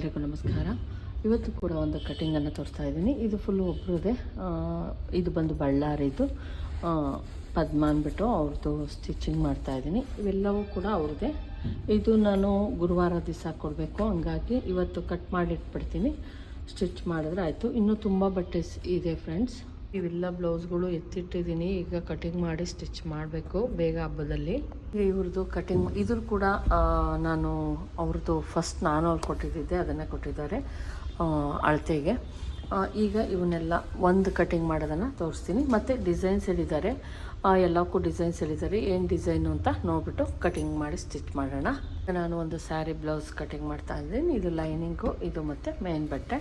ಎಲ್ರಿಗೂ ನಮಸ್ಕಾರ. ಇವತ್ತು ಕೂಡ ಒಂದು ಕಟ್ಟಿಂಗನ್ನು ತೋರಿಸ್ತಾ ಇದ್ದೀನಿ. ಇದು ಫುಲ್ಲು ಒಬ್ಬರದೇ ಇದು ಬಂದು ಬಳ್ಳಾರಿದು ಪದ್ಮ ಅಂದ್ಬಿಟ್ಟು ಅವ್ರದ್ದು ಸ್ಟಿಚಿಂಗ್ ಮಾಡ್ತಾ ಇದ್ದೀನಿ. ಇವೆಲ್ಲವೂ ಕೂಡ ಅವ್ರದ್ದೇ ಇದು ನಾನು ಗುರುವಾರ ದಿವಸ ಕೊಡಬೇಕು. ಹಂಗಾಗಿ ಇವತ್ತು ಕಟ್ ಮಾಡಿಟ್ಬಿಡ್ತೀನಿ. ಸ್ಟಿಚ್ ಮಾಡಿದ್ರೆ ಆಯಿತು. ಇನ್ನೂ ತುಂಬ ಬಟ್ಟೆ ಇದೆ ಫ್ರೆಂಡ್ಸ್ ಇವೆಲ್ಲ ಬ್ಲೌಸ್ಗಳು ಎತ್ತಿಟ್ಟಿದ್ದೀನಿ. ಈಗ ಕಟಿಂಗ್ ಮಾಡಿ ಸ್ಟಿಚ್ ಮಾಡಬೇಕು ಬೇಗ ಹಬ್ಬದಲ್ಲಿ. ಇವ್ರದ್ದು ಕಟಿಂಗ್ ಇದ್ರ ಕೂಡ ನಾನು ಅವ್ರದ್ದು ಫಸ್ಟ್ ನಾನು ಅವ್ರು ಕೊಟ್ಟಿದ್ದೆ ಅದನ್ನೇ ಕೊಟ್ಟಿದ್ದಾರೆ ಅಳತೆಗೆ. ಈಗ ಇವನ್ನೆಲ್ಲ ಒಂದು ಕಟಿಂಗ್ ಮಾಡೋದನ್ನು ತೋರಿಸ್ತೀನಿ. ಮತ್ತು ಡಿಸೈನ್ಸ್ ಹೇಳಿದ್ದಾರೆ. ಎಲ್ಲಕ್ಕೂ ಡಿಸೈನ್ಸ್ ಹೇಳಿದ್ದಾರೆ. ಏನು ಡಿಸೈನು ಅಂತ ನೋಡಿಬಿಟ್ಟು ಕಟಿಂಗ್ ಮಾಡಿ ಸ್ಟಿಚ್ ಮಾಡೋಣ. ನಾನು ಒಂದು ಸ್ಯಾರಿ ಬ್ಲೌಸ್ ಕಟಿಂಗ್ ಮಾಡ್ತಾ ಇದ್ದೀನಿ. ಇದು ಲೈನಿಂಗು ಇದು ಮತ್ತು ಮೇನ್ ಬಟ್ಟೆ.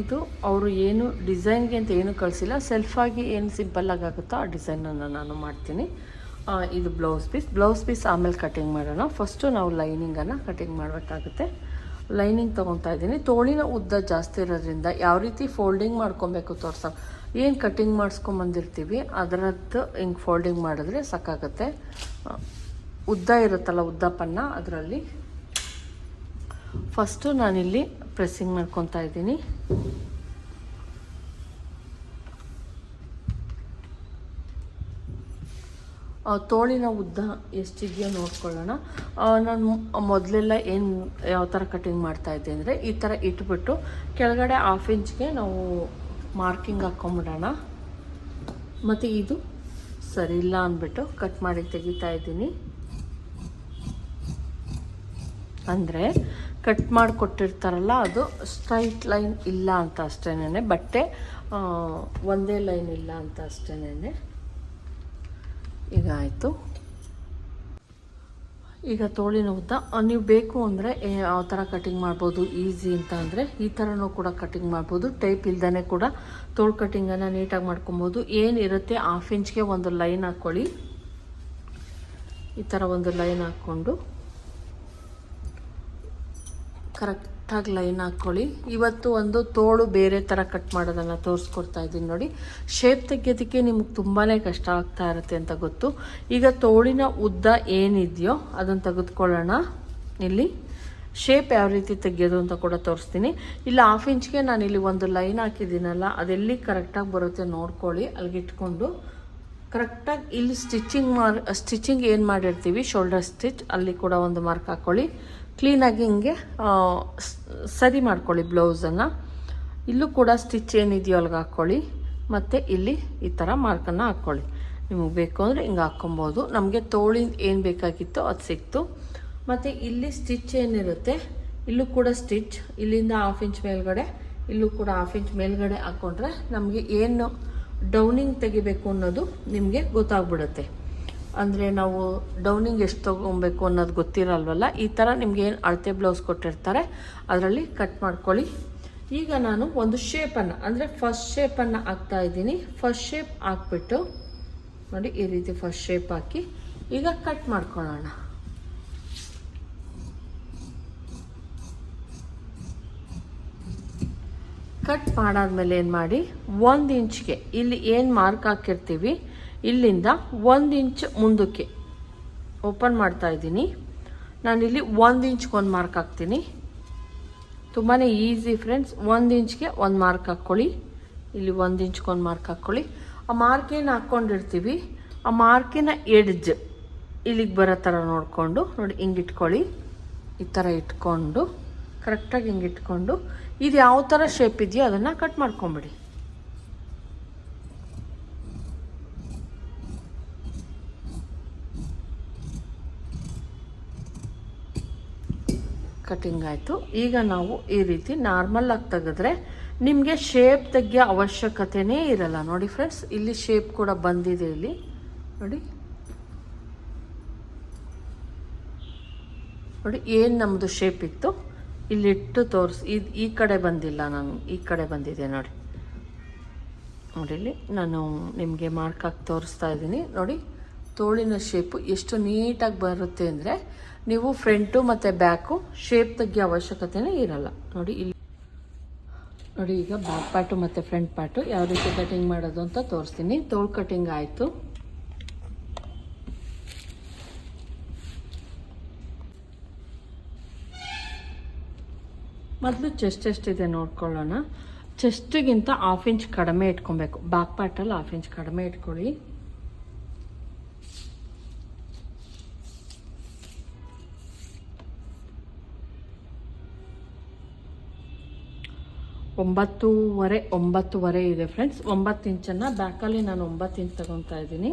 ಇದು ಅವರು ಏನು ಡಿಸೈನ್ಗೆ ಅಂತ ಏನು ಕಳಿಸಿಲ್ಲ. ಸೆಲ್ಫಾಗಿ ಏನು ಸಿಂಪಲ್ಲಾಗಿ ಆಗುತ್ತೋ ಆ ಡಿಸೈನನ್ನು ನಾನು ಮಾಡ್ತೀನಿ. ಇದು ಬ್ಲೌಸ್ ಪೀಸ್. ಬ್ಲೌಸ್ ಪೀಸ್ ಆಮೇಲೆ ಕಟಿಂಗ್ ಮಾಡೋಣ. ಫಸ್ಟು ನಾವು ಲೈನಿಂಗನ್ನು ಕಟಿಂಗ್ ಮಾಡಬೇಕಾಗುತ್ತೆ. ಲೈನಿಂಗ್ ತೊಗೊತಾ ಇದ್ದೀನಿ. ತೋಳಿನ ಉದ್ದ ಜಾಸ್ತಿ ಇರೋದ್ರಿಂದ ಯಾವ ರೀತಿ ಫೋಲ್ಡಿಂಗ್ ಮಾಡ್ಕೊಬೇಕು ತೋರ್ಸ. ಏನು ಕಟಿಂಗ್ ಮಾಡಿಸ್ಕೊಂಬಂದಿರ್ತೀವಿ ಅದರದ್ದು ಹಿಂಗೆ ಫೋಲ್ಡಿಂಗ್ ಮಾಡಿದ್ರೆ ಸಾಕಾಗುತ್ತೆ. ಉದ್ದ ಇರುತ್ತಲ್ಲ ಉದ್ದಪ್ಪನ್ನ ಅದರಲ್ಲಿ. ಫಸ್ಟು ನಾನಿಲ್ಲಿ ಪ್ರೆಸ್ಸಿಂಗ್ ಮಾಡ್ಕೊತಾ ಇದ್ದೀನಿ. ತೋಳಿನ ಉದ್ದ ಎಷ್ಟಿದೆಯೋ ನೋಡ್ಕೊಳ್ಳೋಣ. ನಾನು ಮೊದಲೆಲ್ಲ ಏನು ಯಾವ ಥರ ಕಟಿಂಗ್ ಮಾಡ್ತಾ ಇದ್ದೆ ಅಂದರೆ ಈ ಥರ ಇಟ್ಬಿಟ್ಟು ಕೆಳಗಡೆ ಹಾಫ್ ಇಂಚ್ಗೆ ನಾವು ಮಾರ್ಕಿಂಗ್ ಹಾಕ್ಕೊಂಬಿಡೋಣ ಮತ್ತು ಇದು ಸರಿ ಇಲ್ಲ ಅಂದ್ಬಿಟ್ಟು ಕಟ್ ಮಾಡಿ ತೆಗಿತಾ ಇದ್ದೀನಿ. ಅಂದರೆ ಕಟ್ ಮಾಡಿ ಕೊಟ್ಟಿರ್ತಾರಲ್ಲ ಅದು ಸ್ಟ್ರೈಟ್ ಲೈನ್ ಇಲ್ಲ ಅಂತ ಅಷ್ಟೇನೆ ಬಟ್ಟೆ ಒಂದೇ ಲೈನ್ ಇಲ್ಲ ಅಂತ ಅಷ್ಟೇನೆ ಈಗ ಆಯಿತು. ಈಗ ತೋಳಿನ ಉದ್ದ ನೀವು ಬೇಕು ಅಂದರೆ ಯಾವ ಥರ ಕಟಿಂಗ್ ಮಾಡ್ಬೋದು ಈಸಿ ಅಂತ ಅಂದರೆ, ಈ ಥರನೂ ಕೂಡ ಕಟಿಂಗ್ ಮಾಡ್ಬೋದು. ಟೈಪ್ ಇಲ್ದೇ ಕೂಡ ತೋಳು ಕಟಿಂಗನ್ನು ನೀಟಾಗಿ ಮಾಡ್ಕೊಬೋದು. ಏನಿರುತ್ತೆ ಹಾಫ್ ಇಂಚ್ಗೆ ಒಂದು ಲೈನ್ ಹಾಕ್ಕೊಳ್ಳಿ ಈ ಥರ ಒಂದು ಲೈನ್ ಹಾಕ್ಕೊಂಡು. ಕರೆಕ್ಟಾಗಿ ಲೈನ್ ಹಾಕ್ಕೊಳ್ಳಿ ಇವತ್ತು ಒಂದು ತೋಳು ಬೇರೆ ಥರ ಕಟ್ ಮಾಡೋದನ್ನು ತೋರಿಸ್ಕೊಡ್ತಾ ಇದ್ದೀನಿ ನೋಡಿ. ಶೇಪ್ ತೆಗೆಯೋದಕ್ಕೆ ನಿಮಗೆ ತುಂಬಾ ಕಷ್ಟ ಆಗ್ತಾ ಇರುತ್ತೆ ಅಂತ ಗೊತ್ತು. ಈಗ ತೋಳಿನ ಉದ್ದ ಏನಿದೆಯೋ ಅದನ್ನು ತೆಗೆದುಕೊಳ್ಳೋಣ. ಇಲ್ಲಿ ಶೇಪ್ ಯಾವ ರೀತಿ ತೆಗೆಯೋದು ಅಂತ ಕೂಡ ತೋರಿಸ್ತೀನಿ. ಇಲ್ಲ ಹಾಫ್ ಇಂಚ್ಗೆ ನಾನು ಇಲ್ಲಿ ಒಂದು ಲೈನ್ ಹಾಕಿದ್ದೀನಲ್ಲ, ಅದೆಲ್ಲಿ ಕರೆಕ್ಟಾಗಿ ಬರುತ್ತೆ ನೋಡ್ಕೊಳ್ಳಿ. ಅಲ್ಲಿಗೆ ಇಟ್ಕೊಂಡು ಕರೆಕ್ಟಾಗಿ ಇಲ್ಲಿ ಸ್ಟಿಚಿಂಗ್ ಮಾರ್, ಸ್ಟಿಚಿಂಗ್ ಏನು ಮಾಡಿರ್ತೀವಿ, ಶೋಲ್ಡರ್ ಸ್ಟಿಚ್, ಅಲ್ಲಿ ಕೂಡ ಒಂದು ಮಾರ್ಕ್ ಹಾಕ್ಕೊಳ್ಳಿ ಕ್ಲೀನಾಗಿ ಹಿಂಗೆ ಸರಿ ಮಾಡ್ಕೊಳ್ಳಿ ಬ್ಲೌಸನ್ನು. ಇಲ್ಲೂ ಕೂಡ ಸ್ಟಿಚ್ ಏನಿದೆಯೋ ಅಲ್ಲಿಗೆ ಹಾಕ್ಕೊಳ್ಳಿ ಮತ್ತು ಇಲ್ಲಿ ಈ ಥರ ಮಾರ್ಕನ್ನು ಹಾಕ್ಕೊಳ್ಳಿ ನಿಮಗೆ ಬೇಕು ಅಂದರೆ ಹಿಂಗೆ ಹಾಕ್ಕೊಬೋದು. ನಮಗೆ ತೋಳಿಂದ ಏನು ಬೇಕಾಗಿತ್ತೋ ಅದು ಸಿಕ್ತು. ಮತ್ತು ಇಲ್ಲಿ ಸ್ಟಿಚ್ ಏನಿರುತ್ತೆ, ಇಲ್ಲೂ ಕೂಡ ಸ್ಟಿಚ್. ಇಲ್ಲಿಂದ ಹಾಫ್ ಇಂಚ್ ಮೇಲ್ಗಡೆ, ಇಲ್ಲೂ ಕೂಡ ಹಾಫ್ ಇಂಚ್ ಮೇಲ್ಗಡೆ ಹಾಕ್ಕೊಂಡ್ರೆ ನಮಗೆ ಏನು ಡೌನಿಂಗ್ ತೆಗಿಬೇಕು ಅನ್ನೋದು ನಿಮಗೆ ಗೊತ್ತಾಗ್ಬಿಡುತ್ತೆ. ಅಂದರೆ ನಾವು ಡೌನಿಂಗ್ ಎಷ್ಟು ತೊಗೊಬೇಕು ಅನ್ನೋದು ಗೊತ್ತಿರಲ್ವಲ್ಲ, ಈ ಥರ ನಿಮ್ಗೆ ಏನು ಅಳತೆ ಬ್ಲೌಸ್ ಕೊಟ್ಟಿರ್ತಾರೆ, ಅದರಲ್ಲಿ ಕಟ್ ಮಾಡ್ಕೊಳ್ಳಿ. ಈಗ ನಾನು ಒಂದು ಶೇಪನ್ನು ಅಂದರೆ ಫಸ್ಟ್ ಶೇಪನ್ನು ಹಾಕ್ತಾ ಇದ್ದೀನಿ. ಫಸ್ಟ್ ಶೇಪ್ ಹಾಕ್ಬಿಟ್ಟು ನೋಡಿ ಈ ರೀತಿ ಫಸ್ಟ್ ಶೇಪ್ ಹಾಕಿ ಈಗ ಕಟ್ ಮಾಡ್ಕೊಳ್ಳೋಣ. ಕಟ್ ಮಾಡಾದ್ಮೇಲೆ ಏನು ಮಾಡಿ? ಒಂದು ಇಂಚ್ಗೆ. ಇಲ್ಲಿ ಏನು ಮಾರ್ಕ್ ಹಾಕಿರ್ತೀವಿ? ಇಲ್ಲಿಂದ ಒಂದು ಇಂಚ್ ಮುಂದಕ್ಕೆ. ಓಪನ್ ಮಾಡ್ತಾ ಇದ್ದೀನಿ. ನಾನಿಲ್ಲಿ ಒಂದು ಇಂಚ್ಗೆ ಒಂದು ಮಾರ್ಕ್ ಹಾಕ್ತೀನಿ. ತುಂಬಾ ಈಸಿ ಫ್ರೆಂಡ್ಸ್. ಒಂದು ಇಂಚ್ಗೆ ಒಂದು ಮಾರ್ಕ್ ಹಾಕ್ಕೊಳ್ಳಿ. ಇಲ್ಲಿ ಒಂದು ಇಂಚ್ಗೆ ಒಂದು ಮಾರ್ಕ್ ಹಾಕ್ಕೊಳ್ಳಿ. ಆ ಮಾರ್ಕ್ ಏನು ಹಾಕ್ಕೊಂಡಿರ್ತೀವಿ? ಆ ಮಾರ್ಕಿನ ಎಡ್ಜ್. ಇಲ್ಲಿಗೆ ಬರೋ ಥರ ನೋಡಿಕೊಂಡು ನೋಡಿ ಹಿಂಗೆ ಇಟ್ಕೊಳ್ಳಿ ಈ ಥರ ಇಟ್ಕೊಂಡು, ಕರೆಕ್ಟಾಗಿ ಹಿಂಗೆ ಇಟ್ಕೊಂಡು ಇದು ಯಾವ ಥರ ಶೇಪ್ ಇದೆಯೋ ಅದನ್ನು ಕಟ್ ಮಾಡ್ಕೊಂಬಿಡಿ. ಕಟಿಂಗ್ ಆಯಿತು. ಈಗ ನಾವು ಈ ರೀತಿ ನಾರ್ಮಲಾಗಿ ತೆಗೆದ್ರೆ ನಿಮಗೆ ಶೇಪ್ ತೆಗಿಯೋ ಅವಶ್ಯಕತೆನೇ ಇರಲ್ಲ. ನೋಡಿ ಫ್ರೆಂಡ್ಸ್ ಇಲ್ಲಿ ಶೇಪ್ ಕೂಡ ಬಂದಿದೆ ಇಲ್ಲಿ. ನೋಡಿ. ನೋಡಿ ಏನು ನಮ್ಮದು ಶೇಪ್ ಇತ್ತು? ಇಲ್ಲಿಟ್ಟು ತೋರಿಸಿ, ಇದು ಈ ಕಡೆ ಬಂದಿಲ್ಲ ನಾನು ಈ ಕಡೆ ಬಂದಿದೆ ನೋಡಿ. ನೋಡಿ ಇಲ್ಲಿ ನಾನು ನಿಮಗೆ ಮಾರ್ಕ್ ಹಾಕಿ ತೋರಿಸ್ತಾ ಇದ್ದೀನಿ. ನೋಡಿ, ತೋಳಿನ ಶೇಪು ಎಷ್ಟು ನೀಟಾಗಿ ಬರುತ್ತೆ ಅಂದರೆ ನೀವು ಫ್ರಂಟು ಮತ್ತು ಬ್ಯಾಕು ಶೇಪ್ ತೆಗಿಯೋ ಅವಶ್ಯಕತೆನೇ ಇರಲ್ಲ. ನೋಡಿ ಇಲ್ಲಿ. ನೋಡಿ ಈಗ ಬ್ಯಾಕ್ ಪಾರ್ಟು ಮತ್ತು ಫ್ರಂಟ್ ಪಾರ್ಟು ಯಾವ ರೀತಿ ಕಟಿಂಗ್ ಮಾಡೋದು ಅಂತ ತೋರಿಸ್ತೀನಿ. ತೋಳು ಕಟಿಂಗ್ ಆಯಿತು. ಮೊದಲು ಚೆಸ್ಟ್ ಎಷ್ಟಿದೆ ನೋಡ್ಕೊಳ್ಳೋಣ. ಚೆಸ್ಟಿಗಿಂತ ಹಾಫ್ ಇಂಚ್ ಕಡಿಮೆ ಇಟ್ಕೊಬೇಕು. ಬ್ಯಾಕ್ ಪಾರ್ಟಲ್ಲಿ ಹಾಫ್ ಇಂಚ್ ಕಡಿಮೆ ಇಟ್ಕೊಳ್ಳಿ. ಒಂಬತ್ತೂವರೆ, ಒಂಬತ್ತುವರೆ ಇದೆ ಫ್ರೆಂಡ್ಸ್ ಒಂಬತ್ತು ಇಂಚನ್ನು ಬ್ಯಾಕಲ್ಲಿ ನಾನು ಒಂಬತ್ತು ಇಂಚ್ ತಗೊತಾ ಇದ್ದೀನಿ.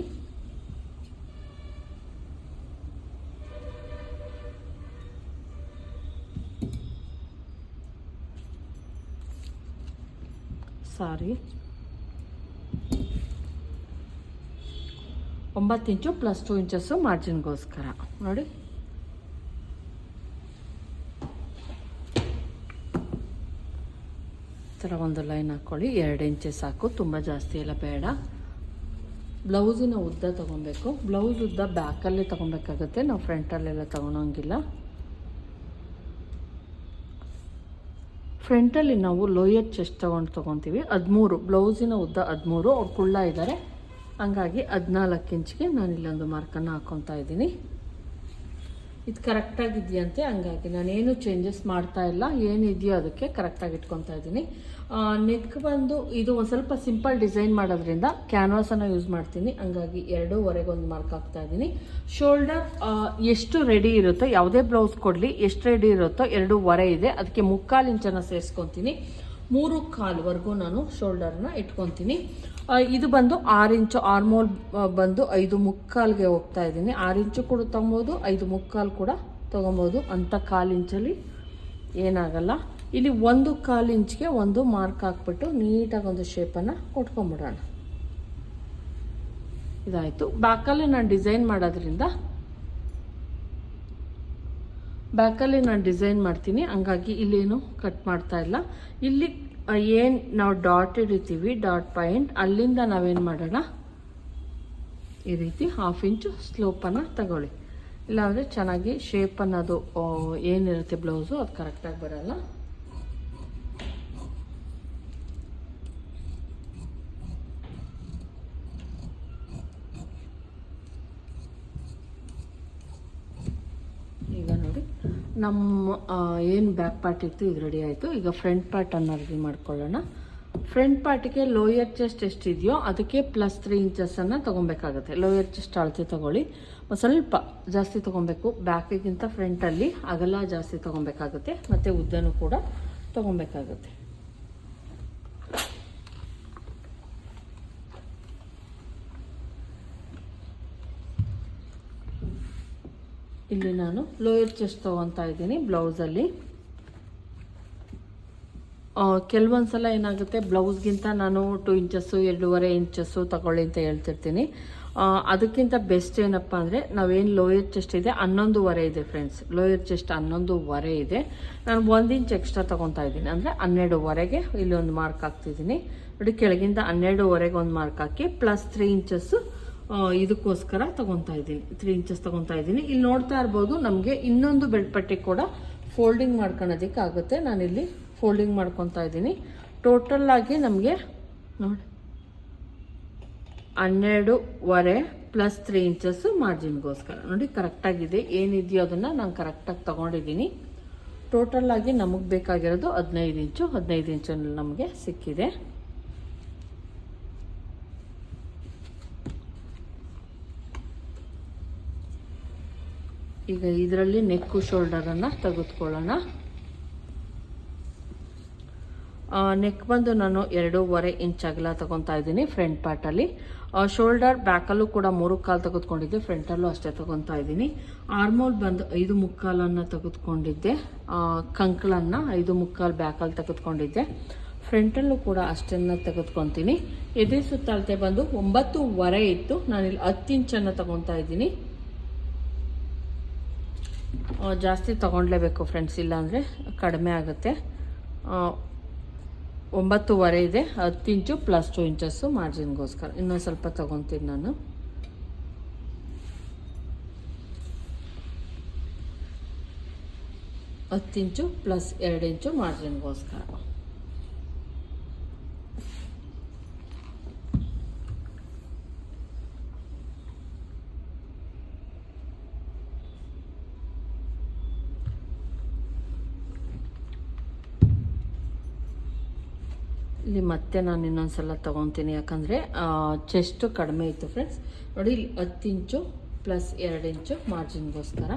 ಸಾರಿ. ಒಂಬತ್ತು ಇಂಚು ಪ್ಲಸ್ ಟೂ ಇಂಚಸ್ಸು ಮಾರ್ಜಿನ್ಗೋಸ್ಕರ ನೋಡಿ. ಥರ ಒಂದು ಲೈನ್ ಹಾಕ್ಕೊಳ್ಳಿ. ಎರಡು ಇಂಚಸ್ ಸಾಕು. ತುಂಬ ಜಾಸ್ತಿ ಎಲ್ಲ ಬೇಡ. ಬ್ಲೌಸಿನ ಉದ್ದ ತೊಗೊಬೇಕು. ಬ್ಲೌಸ್ ಉದ್ದ ಬ್ಯಾಕಲ್ಲೇ ತೊಗೊಬೇಕಾಗುತ್ತೆ. ನಾವು ಫ್ರಂಟಲ್ಲೆಲ್ಲ ತೊಗೊಳಂಗಿಲ್ಲ. ಫ್ರಂಟಲ್ಲಿ ನಾವು ಲೋಯರ್ ಚೆಸ್ಟ್ ತಗೊಂಡು ತೊಗೊತೀವಿ. ಹದಿಮೂರು, ಬ್ಲೌಸಿನ ಉದ್ದ ಹದಿಮೂರು. ಅವ್ರು ಕುಳ್ಳ ಇದ್ದಾರೆ ಹಂಗಾಗಿ ಹದಿನಾಲ್ಕು ಇಂಚ್ಗೆ ನಾನು ಇಲ್ಲೊಂದು ಮಾರ್ಕನ್ನು ಹಾಕ್ಕೊತಾ ಇದ್ದೀನಿ. ಇದು ಕರೆಕ್ಟಾಗಿ ಇದೆಯಂತೆ ಹಂಗಾಗಿ ನಾನೇನು ಚೇಂಜಸ್ ಮಾಡ್ತಾ ಇಲ್ಲ, ಏನಿದೆಯೋ ಅದಕ್ಕೆ ಕರೆಕ್ಟಾಗಿ ಇಟ್ಕೊತಾ ಇದ್ದೀನಿ. ನೆಕ್ ಬಂದು ಇದು ಒಂದು ಸ್ವಲ್ಪ ಸಿಂಪಲ್ ಡಿಸೈನ್ ಮಾಡೋದ್ರಿಂದ ಕ್ಯಾನ್ವಾಸನ್ನು ಯೂಸ್ ಮಾಡ್ತೀನಿ, ಹಂಗಾಗಿ ಎರಡೂವರೆಗೆ ಒಂದು ಮಾರ್ಕ್ ಹಾಕ್ತಾ ಇದ್ದೀನಿ. ಶೋಲ್ಡರ್ ಎಷ್ಟು ರೆಡಿ ಇರುತ್ತೋ, ಯಾವುದೇ ಬ್ಲೌಸ್ ಕೊಡಲಿ, ಎಷ್ಟು ರೆಡಿ ಇರುತ್ತೋ ಎರಡೂವರೆ ಇದೆ, ಅದಕ್ಕೆ ಮುಕ್ಕಾಲು ಇಂಚನ್ನು ಸೇರಿಸ್ಕೊತೀನಿ. ಮೂರು ಕಾಲ್ವರೆಗೂ ನಾನು ಶೋಲ್ಡರ್ನ ಇಟ್ಕೊತೀನಿ ಇದು ಬಂದು ಆರು ಇಂಚು ಆರ್ಮೋಲ್ ಬಂದು ಐದು ಮುಕ್ಕಾಲ್ಗೆ ಹೋಗ್ತಾ ಇದ್ದೀನಿ. ಆರು ಇಂಚು ಕೂಡ ತೊಗೊಬೋದು, ಐದು ಮುಕ್ಕಾಲು ಕೂಡ ತೊಗೊಬೋದು. ಅಂಥ ಕಾಲು ಇಂಚಲ್ಲಿ ಏನಾಗಲ್ಲ. ಇಲ್ಲಿ ಒಂದು ಕಾಲು ಇಂಚ್ಗೆ ಒಂದು ಮಾರ್ಕ್ ಹಾಕ್ಬಿಟ್ಟು ನೀಟಾಗಿ ಒಂದು ಶೇಪನ್ನು ಕೊಟ್ಕೊಂಬಿಡೋಣ. ಇದಾಯಿತು. ಬ್ಯಾಕಲ್ಲಿ ನಾನು ಡಿಸೈನ್ ಮಾಡೋದ್ರಿಂದ, ಬ್ಯಾಕಲ್ಲಿ ನಾನು ಡಿಸೈನ್ ಮಾಡ್ತೀನಿ. ಹಂಗಾಗಿ ಇಲ್ಲೇನು ಕಟ್ ಮಾಡ್ತಾ ಇಲ್ಲ. ಇಲ್ಲಿ ಏನು ನಾವು ಡಾಟ್ ಹಿಡಿತೀವಿ ಡಾಟ್ ಪಾಯಿಂಟ್, ಅಲ್ಲಿಂದ ನಾವೇನು ಮಾಡೋಣ? ಈ ರೀತಿ ಹಾಫ್ ಇಂಚು ಸ್ಲೋಪನ್ನು ತಗೊಳ್ಳಿ. ಇಲ್ಲಾಂದರೆ ಚೆನ್ನಾಗಿ ಶೇಪ್ ಅನ್ನೋದು ಏನಿರುತ್ತೆ ಬ್ಲೌಸು ಅದು ಕರೆಕ್ಟಾಗಿ ಬರಲ್ಲ ಈಗ ನೋಡಿ ನಮ್ಮ ಏನು ಬ್ಯಾಕ್ ಪಾರ್ಟ್ ಇತ್ತು, ಇದು ರೆಡಿ ಆಯಿತು. ಈಗ ಫ್ರಂಟ್ ಪಾರ್ಟನ್ನು ರೆಡಿ ಮಾಡ್ಕೊಳ್ಳೋಣ. ಫ್ರಂಟ್ ಪಾರ್ಟಿಗೆ ಲೋಯರ್ ಚೆಸ್ಟ್ ಎಷ್ಟಿದೆಯೋ ಅದಕ್ಕೆ ಪ್ಲಸ್ ತ್ರೀ ಇಂಚಸ್ಸನ್ನು ತೊಗೊಬೇಕಾಗುತ್ತೆ. ಲೋಯರ್ ಚೆಸ್ಟ್ ಅಳತೆ ತೊಗೊಳ್ಳಿ. ಸ್ವಲ್ಪ ಜಾಸ್ತಿ ತೊಗೊಬೇಕು. ಬ್ಯಾಕಿಗಿಂತ ಫ್ರಂಟಲ್ಲಿ ಅಗಲ ಜಾಸ್ತಿ ತೊಗೊಬೇಕಾಗುತ್ತೆ. ಮತ್ತು ಉದ್ದನೂ ಕೂಡ ತೊಗೊಬೇಕಾಗುತ್ತೆ. ಇಲ್ಲಿ ನಾನು ಲೋಯರ್ ಚೆಸ್ಟ್ ತೊಗೊತಾ ಇದ್ದೀನಿ ಬ್ಲೌಸಲ್ಲಿ. ಕೆಲವೊಂದು ಸಲ ಏನಾಗುತ್ತೆ, ಬ್ಲೌಸ್ಗಿಂತ ನಾನು ಟು ಇಂಚಸ್ಸು, ಎರಡೂವರೆ ಇಂಚಸ್ಸು ತಗೊಳ್ಳಿ ಅಂತ ಹೇಳ್ತಿರ್ತೀನಿ. ಅದಕ್ಕಿಂತ ಬೆಸ್ಟ್ ಏನಪ್ಪ ಅಂದರೆ, ನಾವೇನು ಲೋಯರ್ ಚೆಸ್ಟ್ ಇದೆ, ಹನ್ನೊಂದುವರೆ ಇದೆ ಫ್ರೆಂಡ್ಸ್ ಲೋಯರ್ ಚೆಸ್ಟ್ ಹನ್ನೊಂದುವರೆ ಇದೆ. ನಾನು ಒಂದು ಇಂಚ್ ಎಕ್ಸ್ಟ್ರಾ ತೊಗೊತಾ ಇದ್ದೀನಿ. ಅಂದರೆ ಹನ್ನೆರಡುವರೆಗೆ ಇಲ್ಲಿ ಒಂದು ಮಾರ್ಕ್ ಹಾಕ್ತಿದ್ದೀನಿ. ನೋಡಿ, ಕೆಳಗಿಂದ ಹನ್ನೆರಡುವರೆಗೆ ಒಂದು ಮಾರ್ಕ್ ಹಾಕಿ ಪ್ಲಸ್ ತ್ರೀ ಇಂಚಸ್ಸು ಇದಕ್ಕೋಸ್ಕರ ತಗೊಂತಾ ಇದ್ದೀನಿ. ತ್ರೀ ಇಂಚಸ್ ತಗೊಂತಾ ಇದ್ದೀನಿ. ಇಲ್ಲಿ ನೋಡ್ತಾ ಇರ್ಬೋದು ನಮಗೆ ಇನ್ನೊಂದು ಬೆಳ್ಪಟ್ಟಿ ಕೂಡ ಫೋಲ್ಡಿಂಗ್ ಮಾಡ್ಕೊಳ್ಳೋದಕ್ಕೆ ಆಗುತ್ತೆ ನಾನಿಲ್ಲಿ ಫೋಲ್ಡಿಂಗ್ ಮಾಡ್ಕೊತಾ ಇದ್ದೀನಿ. ಟೋಟಲ್ ಆಗಿ ನಮಗೆ ನೋಡಿ, ಹನ್ನೆರಡುವರೆ ಪ್ಲಸ್ ತ್ರೀ ಇಂಚಸ್ ಮಾರ್ಜಿನ್ಗೋಸ್ಕರ ನೋಡಿ ಕರೆಕ್ಟಾಗಿದೆ ಏನಿದೆಯೋ ಅದನ್ನು ನಾನು ಕರೆಕ್ಟಾಗಿ ತೊಗೊಂಡಿದ್ದೀನಿ. ಆಗಿ ನಮಗೆ ಬೇಕಾಗಿರೋದು ಹದಿನೈದು ಇಂಚು ಹದಿನೈದು ಇಂಚು ನಮಗೆ ಸಿಕ್ಕಿದೆ. ಈಗ ಇದರಲ್ಲಿ ನೆಕ್ಕು ಶೋಲ್ಡರನ್ನು ತೆಗೆದುಕೊಳ್ಳೋಣ. ನೆಕ್ ಬಂದು ನಾನು ಎರಡೂವರೆ ಇಂಚ್ ಅಗಲ ತಗೊತಾ ಇದ್ದೀನಿ ಫ್ರಂಟ್ ಪಾರ್ಟಲ್ಲಿ ಶೋಲ್ಡರ್ ಬ್ಯಾಕಲ್ಲೂ ಕೂಡ ಮೂರು ಕಾಲು ತೆಗೆದುಕೊಂಡಿದ್ದೆ ಫ್ರಂಟಲ್ಲೂ ಅಷ್ಟೇ ತಗೊತಾ ಇದ್ದೀನಿ. ಆರ್ಮೋಲ್ ಬಂದು ಐದು ಮುಕ್ಕಾಲನ್ನು ತೆಗೆದುಕೊಂಡಿದ್ದೆ. ಕಂಕಳನ್ನು ಐದು ಮುಕ್ಕಾಲು ಬ್ಯಾಕಲ್ಲಿ ತೆಗೆದುಕೊಂಡಿದ್ದೆ. ಫ್ರಂಟಲ್ಲೂ ಕೂಡ ಅಷ್ಟನ್ನು ತೆಗೆದುಕೊತೀನಿ. ಎದೆ ಸುತ್ತಳತೆ ಬಂದು ಒಂಬತ್ತುವರೆ ಇತ್ತು. ನಾನಿಲ್ಲಿ ಹತ್ತು ಇಂಚನ್ನು ತಗೊತಾ ಇದ್ದೀನಿ. ಜಾಸ್ತಿ ತೊಗೊಂಡ್ಲೇಬೇಕು ಫ್ರೆಂಡ್ಸ್ ಇಲ್ಲಾಂದರೆ ಕಡಿಮೆ ಆಗುತ್ತೆ. ಒಂಬತ್ತುವರೆ ಇದೆ. ಹತ್ತು ಇಂಚು ಪ್ಲಸ್ ಟು ಇಂಚಸ್ಸು ಮಾರ್ಜಿನ್ಗೋಸ್ಕರ ಇನ್ನೊಂದು ಸ್ವಲ್ಪ ತೊಗೊತೀನಿ ನಾನು. ಹತ್ತು ಇಂಚು ಪ್ಲಸ್ ಎರಡು ಇಂಚು ಮಾರ್ಜಿನ್ಗೋಸ್ಕರ ಇಲ್ಲಿ ಮತ್ತೆ ನಾನು ಇನ್ನೊಂದು ಸಲ ತೊಗೊತೀನಿ. ಯಾಕಂದರೆ ಚೆಸ್ಟು ಕಡಿಮೆ ಇತ್ತು ಫ್ರೆಂಡ್ಸ್ ನೋಡಿ, ಇಲ್ಲಿ ಹತ್ತು ಇಂಚು ಪ್ಲಸ್ ಎರಡು ಇಂಚು ಮಾರ್ಜಿನ್ಗೋಸ್ಕರ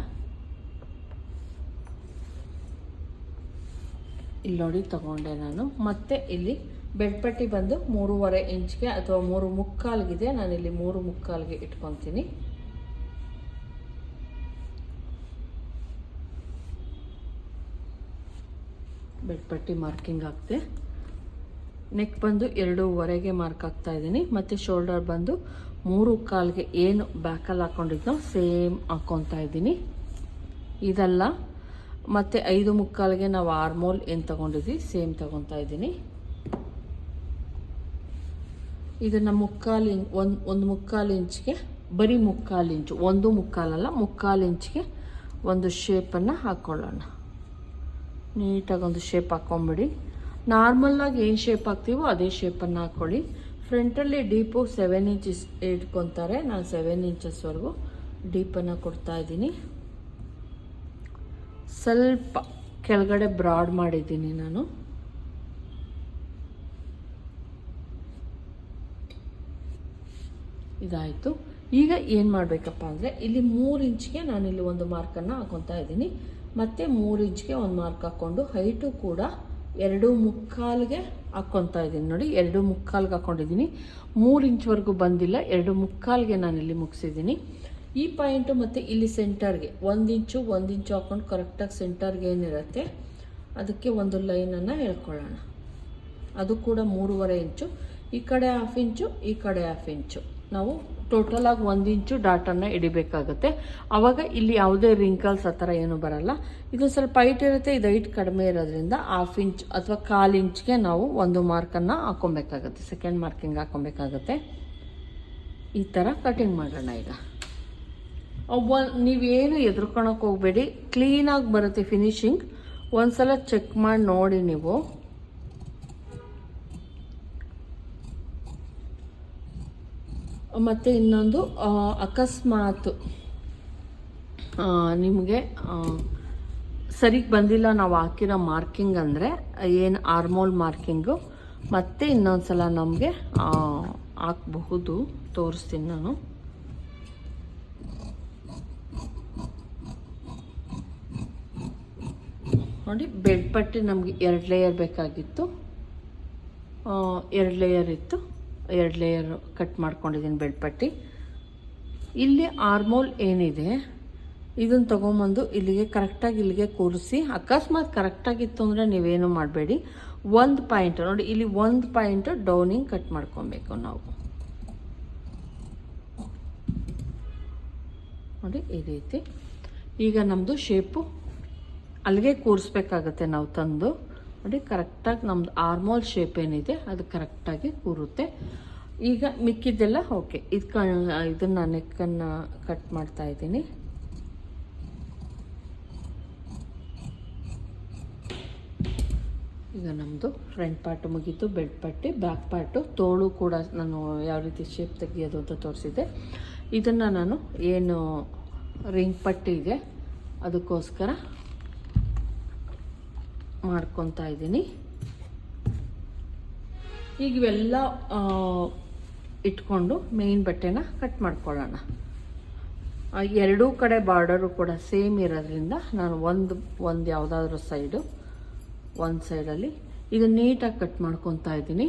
ಇಲ್ಲಿ ನೋಡಿ, ತಗೊಂಡೆ ನಾನು. ಮತ್ತೆ ಇಲ್ಲಿ ಬೆಡ್ ಪಟ್ಟಿ ಬಂದು ಮೂರುವರೆ ಇಂಚ್ಗೆ ಅಥವಾ ಮೂರು ಮುಕ್ಕಾಲ್ಗಿದೆ. ನಾನಿಲ್ಲಿ ಮೂರು ಮುಕ್ಕಾಲ್ಗೆ ಇಟ್ಕೊತೀನಿ. ಬೆಡ್ ಪಟ್ಟಿ ಮಾರ್ಕಿಂಗ್ ಆಗ್ತೆ ನೆಕ್ ಬಂದು ಎರಡೂವರೆಗೆ ಮಾರ್ಕ್ ಆಗ್ತಾ ಇದ್ದೀನಿ. ಮತ್ತು ಶೋಲ್ಡರ್ ಬಂದು ಮೂರು ಕಾಲ್ಗೆ ಏನು ಬ್ಯಾಕಲ್ಲಿ ಹಾಕೊಂಡಿದ್ನೋ ಸೇಮ್ ಹಾಕ್ಕೊತಾ ಇದ್ದೀನಿ. ಇದಲ್ಲ. ಮತ್ತು ಐದು ಮುಕ್ಕಾಲಿಗೆ ನಾವು ಆರ್ಮೋಲ್ ಏನು ತೊಗೊಂಡಿದ್ವಿ? ಸೇಮ್ ತೊಗೊತಾ ಇದ್ದೀನಿ. ಇದನ್ನು ಮುಕ್ಕಾಲು ಇಂಚ್ ಒಂದು ಒಂದು ಮುಕ್ಕಾಲು ಇಂಚ್ಗೆ, ಬರೀ ಮುಕ್ಕಾಲು ಇಂಚು, ಒಂದು ಮುಕ್ಕಾಲಲ್ಲ, ಮುಕ್ಕಾಲು ಇಂಚ್ಗೆ ಒಂದು ಶೇಪನ್ನು ಹಾಕ್ಕೊಳ್ಳೋಣ ನೀಟಾಗಿ ಒಂದು ಶೇಪ್ ಹಾಕ್ಕೊಂಬಿಡಿ ನಾರ್ಮಲ್ಲಾಗಿ ಏನು ಶೇಪ್ ಹಾಕ್ತೀವೋ ಅದೇ ಶೇಪನ್ನು ಹಾಕ್ಕೊಳ್ಳಿ ಫ್ರಂಟಲ್ಲಿ ಡೀಪು ಸೆವೆನ್ ಇಂಚಸ್ ಇಟ್ಕೊತಾರೆ. ನಾನು ಸೆವೆನ್ ಇಂಚಸ್ವರೆಗೂ ಡೀಪನ್ನು ಕೊಡ್ತಾ ಇದ್ದೀನಿ. ಸ್ವಲ್ಪ ಕೆಳಗಡೆ ಬ್ರಾಡ್ ಮಾಡಿದ್ದೀನಿ ನಾನು. ಇದಾಯಿತು. ಈಗ ಏನು ಮಾಡಬೇಕಪ್ಪ ಅಂದರೆ ಇಲ್ಲಿ ಮೂರು ಇಂಚ್ಗೆ ನಾನು ಇಲ್ಲಿ ಒಂದು ಮಾರ್ಕನ್ನು ಹಾಕೊತಾ ಇದ್ದೀನಿ. ಮತ್ತು ಮೂರು ಇಂಚ್ಗೆ ಒಂದು ಮಾರ್ಕ್ ಹಾಕ್ಕೊಂಡು ಹೈಟು ಕೂಡ ಎರಡು ಮುಕ್ಕಾಲಿಗೆ ಹಾಕ್ಕೊತಾ ಇದ್ದೀನಿ. ನೋಡಿ, ಎರಡು ಮುಕ್ಕಾಲ್ಗೆ ಹಾಕ್ಕೊಂಡಿದ್ದೀನಿ. ಮೂರು ಇಂಚ್ವರೆಗೂ ಬಂದಿಲ್ಲ. ಎರಡು ಮುಕ್ಕಾಲ್ಗೆ ನಾನು ಇಲ್ಲಿ ಮುಗಿಸಿದ್ದೀನಿ. ಈ ಪಾಯಿಂಟು ಮತ್ತು ಇಲ್ಲಿ ಸೆಂಟರ್ಗೆ. ಒಂದು ಇಂಚು ಒಂದು ಇಂಚು ಹಾಕ್ಕೊಂಡು ಕರೆಕ್ಟಾಗಿ ಸೆಂಟರ್ಗೆ ಏನಿರುತ್ತೆ, ಅದಕ್ಕೆ ಒಂದು ಲೈನನ್ನು ಹೇಳ್ಕೊಳ್ಳೋಣ. ಅದು ಕೂಡ ಮೂರುವರೆ ಇಂಚು. ಈ ಕಡೆ ಹಾಫ್ ಇಂಚು, ಈ ಕಡೆ ಹಾಫ್ ಇಂಚು. ನಾವು ಟೋಟಲಾಗಿ ಒಂದು ಇಂಚು ಡಾಟನ್ನು ಹಿಡಿಬೇಕಾಗುತ್ತೆ. ಆವಾಗ ಇಲ್ಲಿ ಯಾವುದೇ ರಿಂಕಲ್ಸ್ ಆ ಥರ ಏನೂ ಬರಲ್ಲ. ಇದು ಸ್ವಲ್ಪ ಹೈಟ್ ಇರುತ್ತೆ, ಇದು ಹೈಟ್ ಕಡಿಮೆ ಇರೋದ್ರಿಂದ ಹಾಫ್ ಇಂಚ್ ಅಥವಾ ಕಾಲು ಇಂಚ್ಗೆ ನಾವು ಒಂದು ಮಾರ್ಕನ್ನು ಹಾಕೊಬೇಕಾಗುತ್ತೆ ಸೆಕೆಂಡ್ ಮಾರ್ಕಿಂಗ್ ಹಾಕೊಬೇಕಾಗುತ್ತೆ. ಈ ಥರ ಕಟಿಂಗ್ ಮಾಡೋಣ ಈಗ. ಒಬ್ಬ ನೀವೇನು ಎದುರ್ಕೊಳಕ್ಕೆ ಹೋಗಬೇಡಿ ಕ್ಲೀನಾಗಿ ಬರುತ್ತೆ ಫಿನಿಶಿಂಗ್ ಒಂದ್ಸಲ ಚೆಕ್ ಮಾಡಿ ನೋಡಿ ನೀವು. ಮತ್ತು ಇನ್ನೊಂದು ಅಕಸ್ಮಾತ್ ನಿಮಗೆ ಸರಿಗೆ ಬಂದಿಲ್ಲ ನಾವು ಹಾಕಿರೋ ಮಾರ್ಕಿಂಗ್ ಅಂದರೆ ಏನು ಆರ್ಮೋಲ್ ಮಾರ್ಕಿಂಗು, ಮತ್ತೆ ಇನ್ನೊಂದು ಸಲ ನಮಗೆ ಹಾಕಬಹುದು. ತೋರಿಸ್ತೀನಿ ನಾನು. ನೋಡಿ ಬೆಡ್ ಪಟ್ಟಿ ನಮಗೆ ಎರಡು ಲೇಯರ್ ಬೇಕಾಗಿತ್ತು. ಎರಡು ಲೇಯರ್ ಇತ್ತು. ಎರಡು ಲೇಯರ್ ಕಟ್ ಮಾಡ್ಕೊಂಡಿದ್ದೀನಿ ಬೆಳ್ಪಟ್ಟಿ ಇಲ್ಲಿ ಆರ್ಮೋಲ್ ಏನಿದೆ, ಇದನ್ನು ತೊಗೊಂಬಂದು ಇಲ್ಲಿಗೆ ಕರೆಕ್ಟಾಗಿ ಇಲ್ಲಿಗೆ ಕೂರಿಸಿ, ಅಕಸ್ಮಾತ್ ಕರೆಕ್ಟಾಗಿತ್ತು ಅಂದರೆ ನೀವೇನು ಮಾಡಬೇಡಿ. ಒಂದು ಪಾಯಿಂಟ್ ನೋಡಿ ಇಲ್ಲಿ ಒಂದು ಪಾಯಿಂಟ್ ಡೌನಿಂಗ್ ಕಟ್ ಮಾಡ್ಕೊಬೇಕು ನಾವು. ನೋಡಿ ಈ ರೀತಿ. ಈಗ ನಮ್ಮದು ಶೇಪು ಅಲ್ಲಿಗೆ ಕೂರಿಸ್ಬೇಕಾಗತ್ತೆ ನಾವು ತಂದು. ನೋಡಿ ಕರೆಕ್ಟಾಗಿ ನಮ್ದು ಆರ್ಮೋಲ್ ಶೇಪ್ ಏನಿದೆ, ಅದು ಕರೆಕ್ಟಾಗಿ ಕೂರುತ್ತೆ. ಈಗ ಮಿಕ್ಕಿದ್ದೆಲ್ಲ ಓಕೆ ಇದು ಕ, ಇದನ್ನು ನೆಕ್ಕನ್ನು ಕಟ್ ಮಾಡ್ತಾ ಇದ್ದೀನಿ. ಈಗ ನಮ್ಮದು ಫ್ರಂಟ್ ಪಾರ್ಟ್ ಮುಗೀತು ಬೆಡ್ ಪಟ್ಟಿ ಬ್ಯಾಕ್ ಪಾರ್ಟು ತೋಳು ಕೂಡ ನಾನು ಯಾವ ರೀತಿ ಶೇಪ್ ತೆಗಿಯೋದು ಅಂತ ತೋರಿಸಿದ್ದೆ. ಇದನ್ನು ನಾನು ಏನು ರಿಂಗ್ ಪಟ್ಟಿ ಇದೆ, ಅದಕ್ಕೋಸ್ಕರ ಮಾಡ್ಕೊತಾ ಇದ್ದೀನಿ. ಈಗ ಇವೆಲ್ಲ ಇಟ್ಕೊಂಡು ಮೇನ್ ಬಟ್ಟೆನ ಕಟ್ ಮಾಡ್ಕೊಳ್ಳೋಣ. ಎರಡೂ ಕಡೆ ಬಾರ್ಡರು ಕೂಡ ಸೇಮ್ ಇರೋದ್ರಿಂದ ನಾನು ಒಂದು ಒಂದು ಯಾವುದಾದ್ರೂ ಸೈಡು ಒಂದು ಸೈಡಲ್ಲಿ ಇದು ನೀಟಾಗಿ ಕಟ್ ಮಾಡ್ಕೊತಾ ಇದ್ದೀನಿ.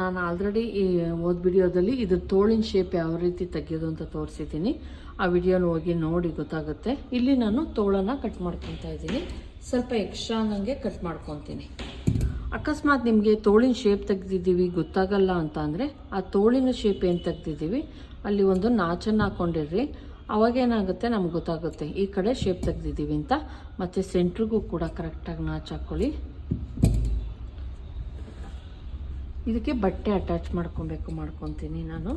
ನಾನು ಆಲ್ರೆಡಿ ಈ ಓದ್ ವಿಡಿಯೋದಲ್ಲಿ ಇದ್ರ ತೋಳಿನ ಶೇಪ್ ಯಾವ ರೀತಿ ತೆಗೆಯೋದು ಅಂತ ತೋರಿಸಿದ್ದೀನಿ. ಆ ವಿಡಿಯೋನ ಹೋಗಿ ನೋಡಿ ಗೊತ್ತಾಗುತ್ತೆ. ಇಲ್ಲಿ ನಾನು ತೋಳನ್ನು ಕಟ್ ಮಾಡ್ಕೊತಾ ಇದ್ದೀನಿ. ಸ್ವಲ್ಪ ಎಕ್ಸ್ಟ್ರಾ ನನಗೆ ಕಟ್ ಮಾಡ್ಕೊತೀನಿ. ಅಕಸ್ಮಾತ್ ನಿಮಗೆ ತೋಳಿನ ಶೇಪ್ ತೆಗೆದಿದ್ದೀವಿ, ಗೊತ್ತಾಗಲ್ಲ ಅಂತ ಅಂದರೆ ಆ ತೋಳಿನ ಶೇಪ್ ಏನು ತೆಗ್ದಿದ್ದೀವಿ? ಅಲ್ಲಿ ಒಂದು ನಾಚನ್ನು ಹಾಕ್ಕೊಂಡಿರ್ರಿ ಅವಾಗೇನಾಗುತ್ತೆ ನಮ್ಗೆ ಗೊತ್ತಾಗುತ್ತೆ. ಈ ಕಡೆ ಶೇಪ್ ತೆಗ್ದಿದ್ದೀವಿ ಅಂತ. ಮತ್ತು ಸೆಂಟ್ರಿಗೂ ಕೂಡ ಕರೆಕ್ಟಾಗಿ ನಾಚ್ ಹಾಕ್ಕೊಳ್ಳಿ ಇದಕ್ಕೆ ಬಟ್ಟೆ ಅಟ್ಯಾಚ್ ಮಾಡ್ಕೊಬೇಕು, ಮಾಡ್ಕೊತೀನಿ ನಾನು.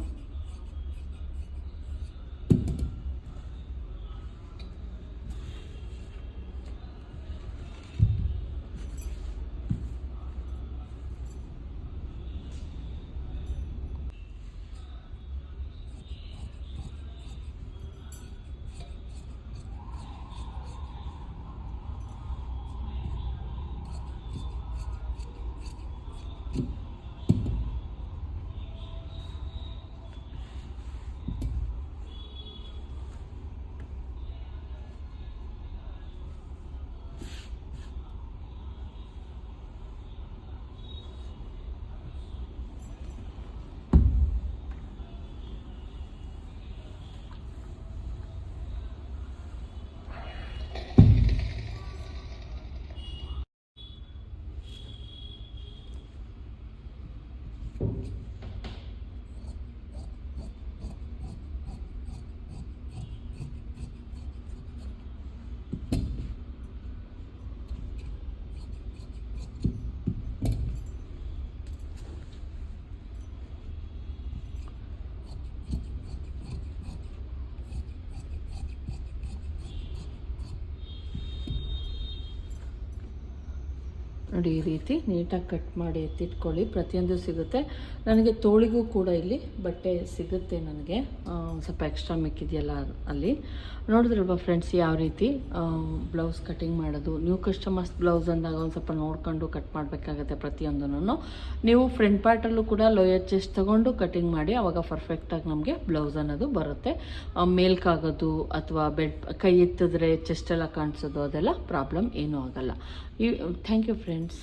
ನೋಡಿ ಈ ರೀತಿ ನೀಟಾಗಿ ಕಟ್ ಮಾಡಿ ಎತ್ತಿಟ್ಕೊಳ್ಳಿ. ಪ್ರತಿಯೊಂದು ಸಿಗುತ್ತೆ. ನನಗೆ ತೋಳಿಗೂ ಕೂಡ ಇಲ್ಲಿ ಬಟ್ಟೆ ಸಿಗುತ್ತೆ ನನಗೆ. ಸ್ವಲ್ಪ ಎಕ್ಸ್ಟ್ರಾ ಮಿಕ್ಕಿದೆಯಲ್ಲ ಅಲ್ಲಿ. ನೋಡಿದ್ರಲ್ವ ಫ್ರೆಂಡ್ಸ್ ಯಾವ ರೀತಿ? ಬ್ಲೌಸ್ ಕಟಿಂಗ್ ಮಾಡೋದು. ನೀವು ಕಸ್ಟಮರ್ಸ್ ಬ್ಲೌಸ್ ಅಂದಾಗ ಒಂದು ಸ್ವಲ್ಪ ನೋಡ್ಕೊಂಡು ಕಟ್ ಮಾಡಬೇಕಾಗತ್ತೆ ಪ್ರತಿಯೊಂದನ್ನು. ನೀವು ಫ್ರಂಟ್ ಪಾರ್ಟಲ್ಲೂ ಕೂಡ ಲೋಯರ್ ಚೆಸ್ಟ್ ತೊಗೊಂಡು ಕಟಿಂಗ್ ಮಾಡಿ ಆವಾಗ ಪರ್ಫೆಕ್ಟಾಗಿ ನಮಗೆ ಬ್ಲೌಸ್ ಅನ್ನೋದು ಬರುತ್ತೆ. ಮೇಲ್ಕಾಗೋದು ಅಥವಾ ಬೆಡ್, ಕೈ ಎತ್ತಿದ್ರೆ ಚೆಸ್ಟೆಲ್ಲ ಕಾಣಿಸೋದು ಅದೆಲ್ಲ ಪ್ರಾಬ್ಲಮ್ ಏನೂ ಆಗಲ್ಲ. ಈ ಥ್ಯಾಂಕ್ ಯು ಫ್ರೆಂಡ್ಸ್